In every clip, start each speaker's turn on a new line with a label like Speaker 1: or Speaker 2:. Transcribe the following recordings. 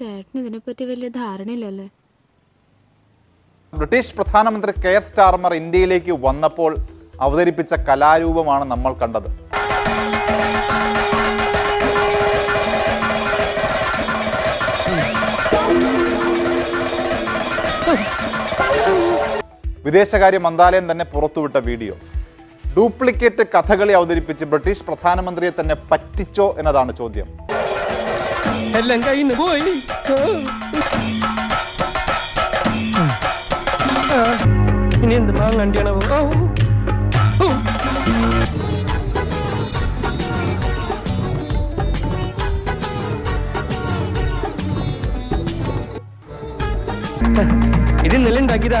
Speaker 1: ചേട്ടന് ഇതിനെപ്പറ്റി വലിയ ധാരണയില്ലല്ലേ
Speaker 2: ബ്രിട്ടീഷ് പ്രധാനമന്ത്രി കെയർ സ്റ്റാർമർ ഇന്ത്യയിലേക്ക് വന്നപ്പോൾ അവതരിപ്പിച്ച കലാരൂപമാണ് നമ്മൾ കണ്ടത് വിദേശകാര്യ മന്ത്രാലയം തന്നെ പുറത്തുവിട്ട വീഡിയോ ഡ്യൂപ്ലിക്കേറ്റ് കഥകളി അവതരിപ്പിച്ച് ബ്രിട്ടീഷ് പ്രധാനമന്ത്രിയെ തന്നെ പറ്റിച്ചോ എന്നതാണ് ചോദ്യം
Speaker 3: എല്ലാം കയ്യിന്ന് പോയി ഇനി എന്ത് മാങ്ങണ്ടിയാണോ ഇത് ഇന്നലെ ഉണ്ടാക്കിയതാ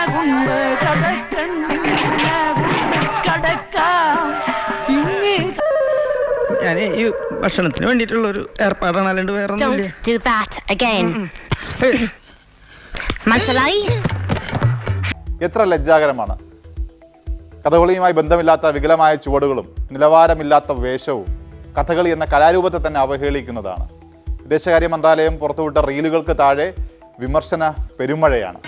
Speaker 3: ഞാൻ ഈ ഭക്ഷണത്തിന് വേണ്ടിയിട്ടുള്ള ഒരു ഏർപ്പാടാണ് അല്ലാണ്ട് വേറെ
Speaker 2: എത്ര ലജ്ജാകരമാണ് കഥകളിയുമായി ബന്ധമില്ലാത്ത വികലമായ ചുവടുകളും നിലവാരമില്ലാത്ത വേഷവും കഥകളി എന്ന കലാരൂപത്തെ തന്നെ അവഹേളിക്കുന്നതാണ് വിദേശകാര്യ മന്ത്രാലയം പുറത്തുവിട്ട റീലുകൾക്ക് താഴെ വിമർശന പെരുമഴയാണ്